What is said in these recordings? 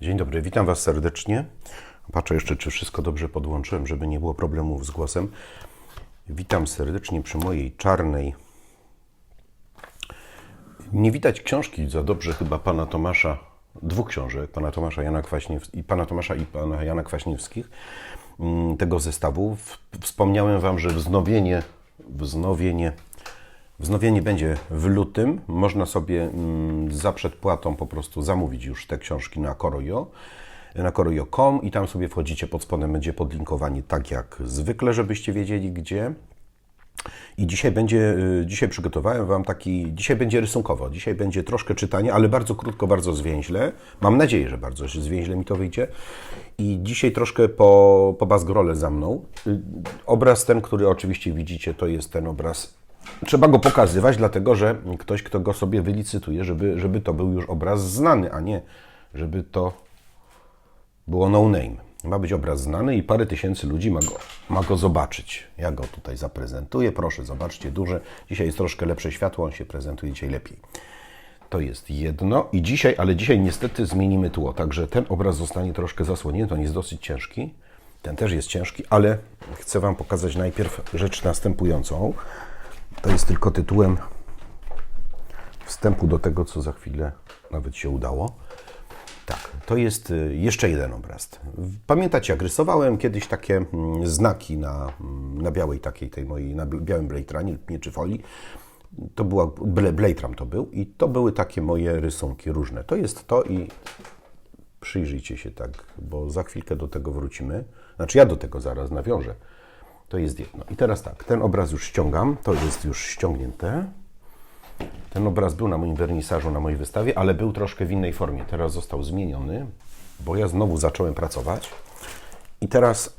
Dzień dobry, witam Was serdecznie. Patrzę jeszcze, czy wszystko dobrze podłączyłem, żeby nie było problemów z głosem. Witam serdecznie przy mojej czarnej. Nie widać książki za dobrze chyba pana Tomasza, dwóch książek, pana Tomasza Jana Kwaśniew, i pana Tomasza i pana Jana Kwaśniewskich, mm, tego zestawu. Wspomniałem Wam, że wznowienie, wznowienie Wznowienie będzie w lutym. Można sobie mm, za przedpłatą po prostu zamówić już te książki na Korojo, na korojo.com i tam sobie wchodzicie pod spodem, będzie podlinkowanie tak jak zwykle, żebyście wiedzieli gdzie. I dzisiaj będzie, y, dzisiaj przygotowałem Wam taki, dzisiaj będzie rysunkowo, dzisiaj będzie troszkę czytania, ale bardzo krótko, bardzo zwięźle. Mam nadzieję, że bardzo zwięźle mi to wyjdzie. I dzisiaj troszkę po, po bazgrole za mną. Y, Obraz ten, który oczywiście widzicie, to jest ten obraz. Trzeba go pokazywać, dlatego że ktoś, kto go sobie wylicytuje, żeby, żeby to był już obraz znany, a nie żeby to było no name. Ma być obraz znany i parę tysięcy ludzi ma go, ma go zobaczyć. Ja go tutaj zaprezentuję. Proszę, zobaczcie, duże. Dzisiaj jest troszkę lepsze światło, on się prezentuje dzisiaj lepiej. To jest jedno. I dzisiaj, ale dzisiaj niestety zmienimy tło, także ten obraz zostanie troszkę zasłonięty. On jest dosyć ciężki. Ten też jest ciężki, ale chcę Wam pokazać najpierw rzecz następującą. To jest tylko tytułem wstępu do tego, co za chwilę nawet się udało. Tak, to jest y, jeszcze jeden obraz. Pamiętacie, jak rysowałem kiedyś takie mm, znaki na, mm, na białej takiej, tej mojej, na białym blejtranie, nie czy folii. To była, ble, blejtram to był i to były takie moje rysunki różne. To jest to i przyjrzyjcie się tak, bo za chwilkę do tego wrócimy. Znaczy ja do tego zaraz nawiążę. To jest jedno. I teraz tak, ten obraz już ściągam, to jest już ściągnięte. Ten obraz był na moim wernisażu, na mojej wystawie, ale był troszkę w innej formie. Teraz został zmieniony, bo ja znowu zacząłem pracować. I teraz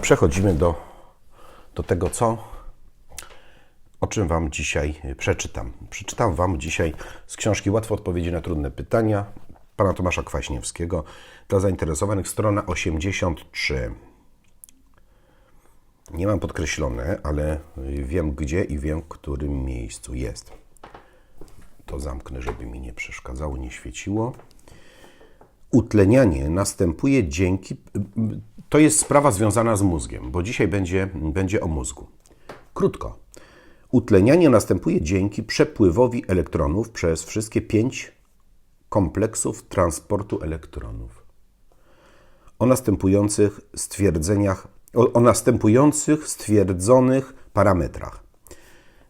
przechodzimy do, do tego, co, o czym Wam dzisiaj przeczytam. Przeczytam Wam dzisiaj z książki Łatwe odpowiedzi na trudne pytania pana Tomasza Kwaśniewskiego. Dla zainteresowanych strona 83. Nie mam podkreślone, ale wiem gdzie i wiem w którym miejscu jest. To zamknę, żeby mi nie przeszkadzało, nie świeciło. Utlenianie następuje dzięki. To jest sprawa związana z mózgiem, bo dzisiaj będzie, będzie o mózgu. Krótko. Utlenianie następuje dzięki przepływowi elektronów przez wszystkie pięć kompleksów transportu elektronów o następujących stwierdzeniach, o, o następujących stwierdzonych parametrach.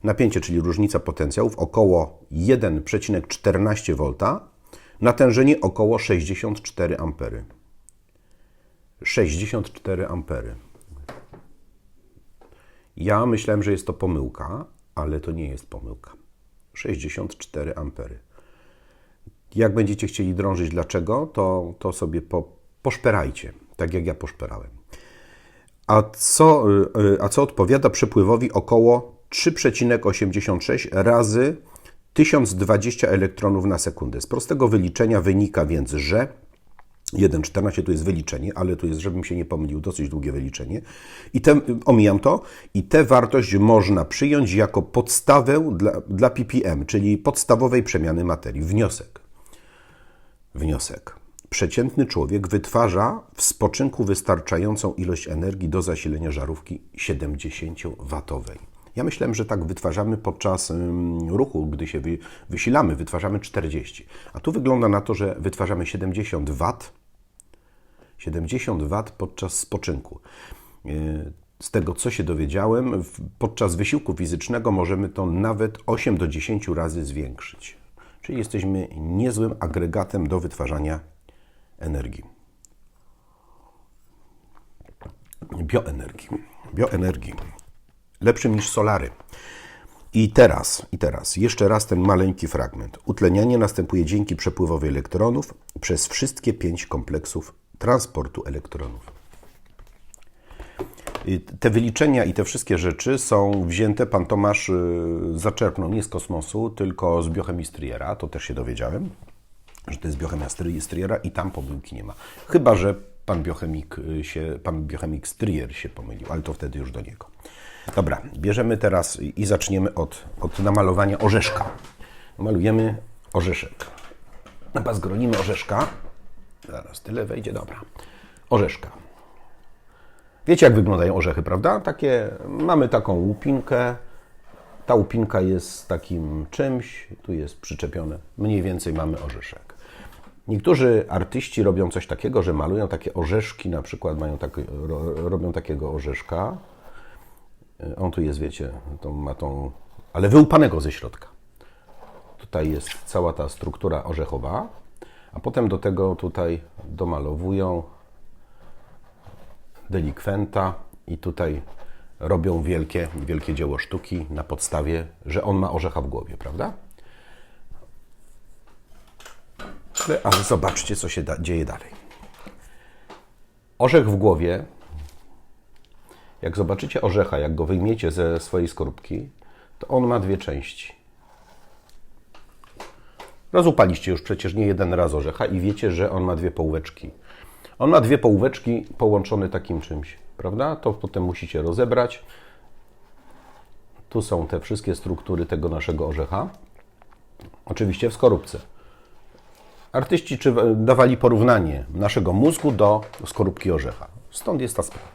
Napięcie, czyli różnica potencjałów około 1,14 V, natężenie około 64 A. 64 A. Ja myślałem, że jest to pomyłka, ale to nie jest pomyłka. 64 A. Jak będziecie chcieli drążyć dlaczego, to, to sobie po, poszperajcie, tak jak ja poszperałem. A co, y, a co odpowiada przepływowi około 3,86 razy 1020 elektronów na sekundę? Z prostego wyliczenia wynika więc, że 1,14 to jest wyliczenie, ale tu jest, żebym się nie pomylił, dosyć długie wyliczenie. I te, omijam to, i tę wartość można przyjąć jako podstawę dla, dla ppm, czyli podstawowej przemiany materii. Wniosek. Wniosek. Przeciętny człowiek wytwarza w spoczynku wystarczającą ilość energii do zasilenia żarówki 70-watowej. Ja myślałem, że tak wytwarzamy podczas ruchu, gdy się wy, wysilamy, wytwarzamy 40. A tu wygląda na to, że wytwarzamy 70 wat 70 wat podczas spoczynku. Yy, Z tego, co się dowiedziałem, w- podczas wysiłku fizycznego możemy to nawet 8 do 10 razy zwiększyć. Czyli jesteśmy niezłym agregatem do wytwarzania energii. Bioenergii. Bioenergii. Lepszym niż solary. I teraz, i teraz, jeszcze raz ten maleńki fragment. Utlenianie następuje dzięki przepływowi elektronów przez wszystkie pięć kompleksów transportu elektronów. Te wyliczenia i te wszystkie rzeczy są wzięte, pan Tomasz y, zaczerpnął nie z kosmosu, tylko z biochemii Striera, to też się dowiedziałem, że to jest biochemia Striera i tam pomyłki nie ma. Chyba, że pan biochemik, y, się, pan biochemik Strier się pomylił, ale to wtedy już do niego. Dobra, bierzemy teraz i zaczniemy od, od namalowania orzeszka. Malujemy orzeszek. Bazgronimy orzeszka. Zaraz tyle wejdzie, dobra. Orzeszka. Wiecie, jak wyglądają orzechy, prawda? Takie, mamy taką łupinkę. Ta łupinka jest takim czymś, tu jest przyczepione. Mniej więcej mamy orzeszek. Niektórzy artyści robią coś takiego, że malują takie orzeszki, na przykład mają tak, ro, robią takiego orzeszka. On tu jest, wiecie, tą, ma tą, ale wyłupanego ze środka. Tutaj jest cała ta struktura orzechowa, a potem do tego tutaj domalowują delikwenta i tutaj robią wielkie, wielkie dzieło sztuki na podstawie, że on ma orzecha w głowie, prawda? Ale, ale zobaczcie, co się da, dzieje dalej. Orzech w głowie, jak zobaczycie orzecha, jak go wyjmiecie ze swojej skorupki, to on ma dwie części. Rozupaliście już przecież nie jeden raz orzecha i wiecie, że on ma dwie połóweczki. On ma dwie połóweczki połączone takim czymś, prawda? To potem musicie rozebrać. Tu są te wszystkie struktury tego naszego orzecha. Oczywiście w skorupce. Artyści czy dawali porównanie naszego mózgu do skorupki orzecha. Stąd jest ta sprawa.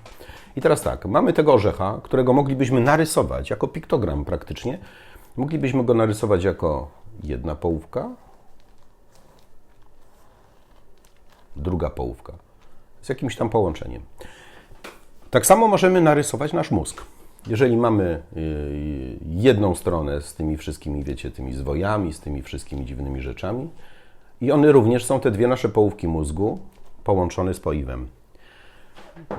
I teraz tak, mamy tego orzecha, którego moglibyśmy narysować jako piktogram praktycznie. Moglibyśmy go narysować jako jedna połówka, druga połówka z jakimś tam połączeniem. Tak samo możemy narysować nasz mózg. Jeżeli mamy y, jedną stronę z tymi wszystkimi, wiecie, tymi zwojami, z tymi wszystkimi dziwnymi rzeczami, i one również są te dwie nasze połówki mózgu połączone spoiwem. Y,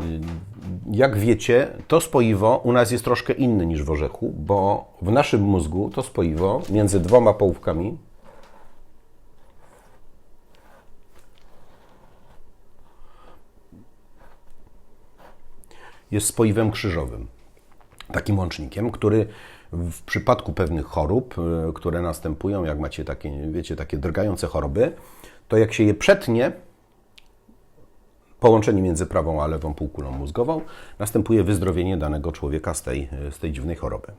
Jak wiecie, to spoiwo u nas jest troszkę inne niż w orzechu, bo w naszym mózgu to spoiwo między dwoma połówkami jest spoiwem krzyżowym. Takim łącznikiem, który w przypadku pewnych chorób, y, które następują, jak macie takie, wiecie, takie drgające choroby, to jak się je przetnie, połączenie między prawą a lewą półkulą mózgową, następuje wyzdrowienie danego człowieka z tej, z tej dziwnej choroby.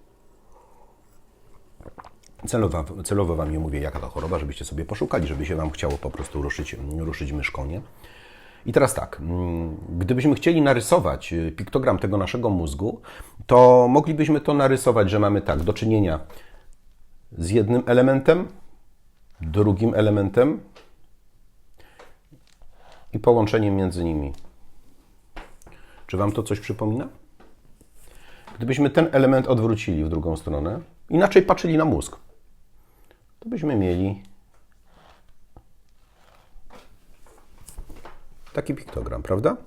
Celowo, celowo Wam nie mówię, jaka to choroba, żebyście sobie poszukali, żeby się Wam chciało po prostu ruszyć, ruszyć myszkonie. I teraz tak, mm, gdybyśmy chcieli narysować y, piktogram tego naszego mózgu, to moglibyśmy to narysować, że mamy tak, do czynienia z jednym elementem, drugim elementem i połączeniem między nimi. Czy Wam to coś przypomina? Gdybyśmy ten element odwrócili w drugą stronę, inaczej patrzyli na mózg, to byśmy mieli taki piktogram, prawda?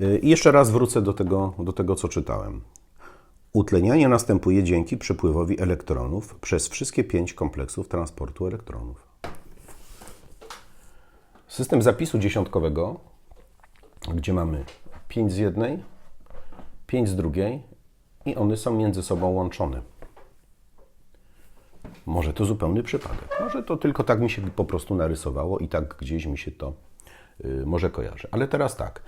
Y, I jeszcze raz wrócę do tego, do tego, co czytałem. Utlenianie następuje dzięki przepływowi elektronów przez wszystkie pięć kompleksów transportu elektronów. System zapisu dziesiątkowego, gdzie mamy 5 z jednej, 5 z drugiej i one są między sobą łączone. Może to zupełny przypadek. Może to tylko tak mi się po prostu narysowało i tak gdzieś mi się to może kojarzy. Ale teraz tak.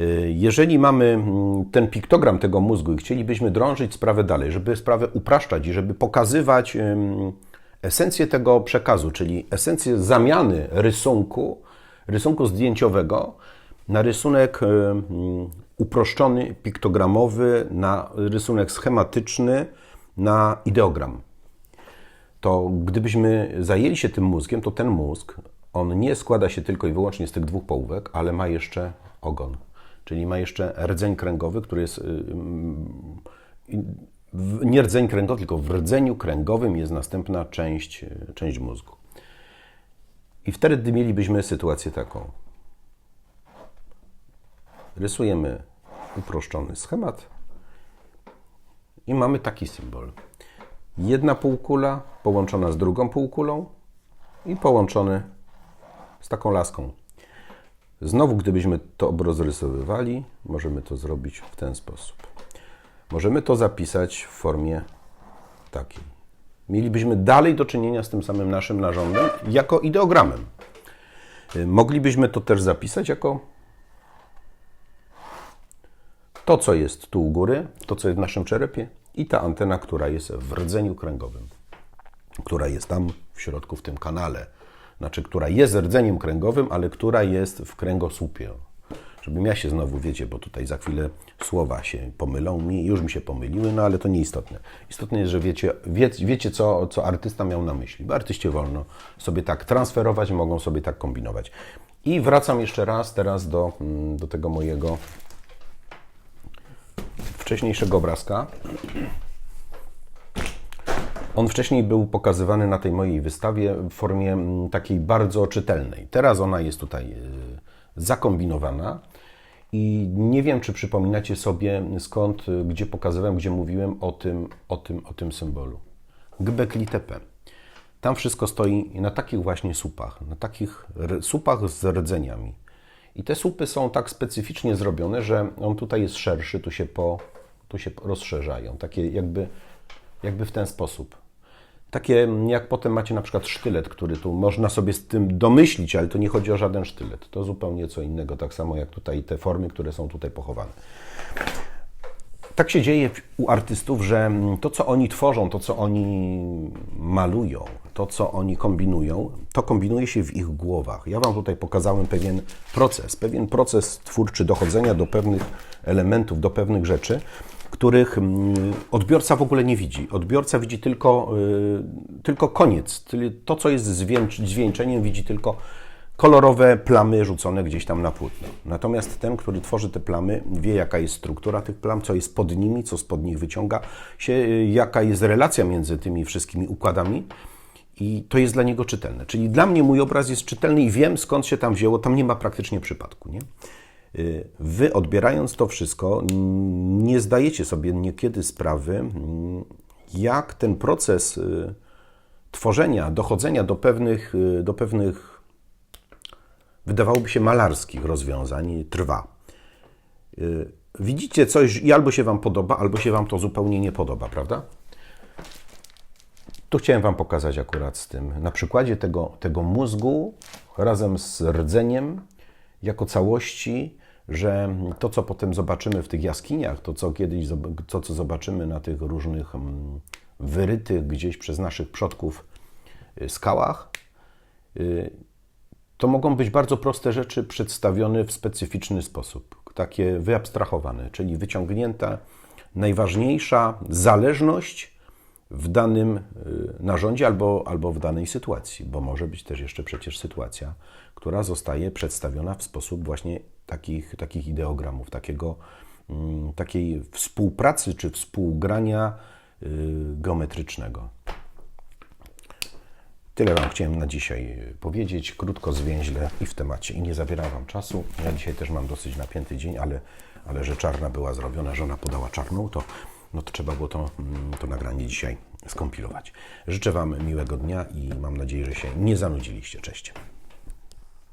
Y, Jeżeli mamy mm, ten piktogram tego mózgu i chcielibyśmy drążyć sprawę dalej, żeby sprawę upraszczać i żeby pokazywać esencję tego przekazu, czyli esencję zamiany rysunku, rysunku zdjęciowego na rysunek uproszczony, piktogramowy, na rysunek schematyczny, na ideogram to gdybyśmy zajęli się tym mózgiem, to ten mózg, on nie składa się tylko i wyłącznie z tych dwóch połówek, ale ma jeszcze ogon, czyli ma jeszcze rdzeń kręgowy, który jest. yy, w- Nie rdzeń kręgowy, tylko w rdzeniu kręgowym jest następna część, yy, część mózgu. I wtedy mielibyśmy sytuację taką. Rysujemy uproszczony schemat i mamy taki symbol jedna półkula połączona z drugą półkulą i połączony z taką laską. Znowu, gdybyśmy to rozrysowywali, możemy to zrobić w ten sposób. Możemy to zapisać w formie takiej. Mielibyśmy dalej do czynienia z tym samym naszym narządem jako ideogramem. Y, Moglibyśmy to też zapisać jako to, co jest tu u góry, to, co jest w naszym czerepie i ta antena, która jest w rdzeniu kręgowym, która jest tam w środku, w tym kanale Znaczy, która jest rdzeniem kręgowym, ale która jest w kręgosłupie. Żebym ja się znowu, wiecie, bo tutaj za chwilę słowa się pomylą mi, już mi się pomyliły, no ale to nieistotne. Istotne jest, że wiecie, wie, wiecie co, co artysta miał na myśli, bo artyście wolno sobie tak transferować, mogą sobie tak kombinować. I wracam jeszcze raz teraz do, mm, do tego mojego wcześniejszego obrazka. On wcześniej był pokazywany na tej mojej wystawie w formie mm, takiej bardzo czytelnej. Teraz ona jest tutaj y, zakombinowana i nie wiem, czy przypominacie sobie skąd, y, gdzie pokazywałem, gdzie mówiłem o tym, o tym, o tym symbolu. Gbekli Tepe. Tam wszystko stoi na takich właśnie słupach, na takich słupach z rdzeniami. I te słupy są tak specyficznie zrobione, że on tutaj jest szerszy, tu się, po, tu się rozszerzają. Takie jakby, jakby w ten sposób. Takie jak potem macie na przykład sztylet, który tu można sobie z tym domyślić, ale to nie chodzi o żaden sztylet. To zupełnie co innego, tak samo jak tutaj te formy, które są tutaj pochowane. Tak się dzieje u artystów, że to, co oni tworzą, to, co oni malują, to, co oni kombinują, to kombinuje się w ich głowach. Ja Wam tutaj pokazałem pewien proces, pewien proces twórczy dochodzenia do pewnych elementów, do pewnych rzeczy, których mm, odbiorca w ogóle nie widzi. Odbiorca widzi tylko, y, tylko koniec, to, co jest zwieńczeniem, widzi tylko kolorowe plamy rzucone gdzieś tam na płótno. Natomiast ten, który tworzy te plamy, wie jaka jest struktura tych plam, co jest pod nimi, co spod nich wyciąga się, y, jaka jest relacja między tymi wszystkimi układami i to jest dla niego czytelne. Czyli dla mnie mój obraz jest czytelny i wiem skąd się tam wzięło, tam nie ma praktycznie przypadku. Nie? Y, Wy odbierając to wszystko, nie zdajecie sobie niekiedy sprawy, mm, jak ten proces y, tworzenia, dochodzenia do pewnych, y, do pewnych wydawałoby się malarskich rozwiązań trwa. Widzicie coś i albo się Wam podoba, albo się Wam to zupełnie nie podoba, prawda? Tu chciałem Wam pokazać akurat z tym, na przykładzie tego, tego mózgu razem z rdzeniem jako całości, że to, co potem zobaczymy w tych jaskiniach, to, co kiedyś, to, co zobaczymy na tych różnych mm, wyrytych gdzieś przez naszych przodków y, skałach, y, to mogą być bardzo proste rzeczy przedstawione w specyficzny sposób, takie wyabstrahowane, czyli wyciągnięta najważniejsza zależność w danym y, narządzie albo, albo w danej sytuacji, bo może być też jeszcze przecież sytuacja, która zostaje przedstawiona w sposób właśnie takich, takich ideogramów, takiego, mm, takiej współpracy czy współgrania y, geometrycznego. Tyle Wam chciałem na dzisiaj powiedzieć, krótko, zwięźle i w temacie. I nie zabieram Wam czasu. Ja dzisiaj też mam dosyć napięty dzień, ale, ale że czarna była zrobiona, żona podała czarną, to, no to trzeba było to, mm, to nagranie dzisiaj skompilować. Życzę Wam miłego dnia i mam nadzieję, że się nie zanudziliście. Cześć.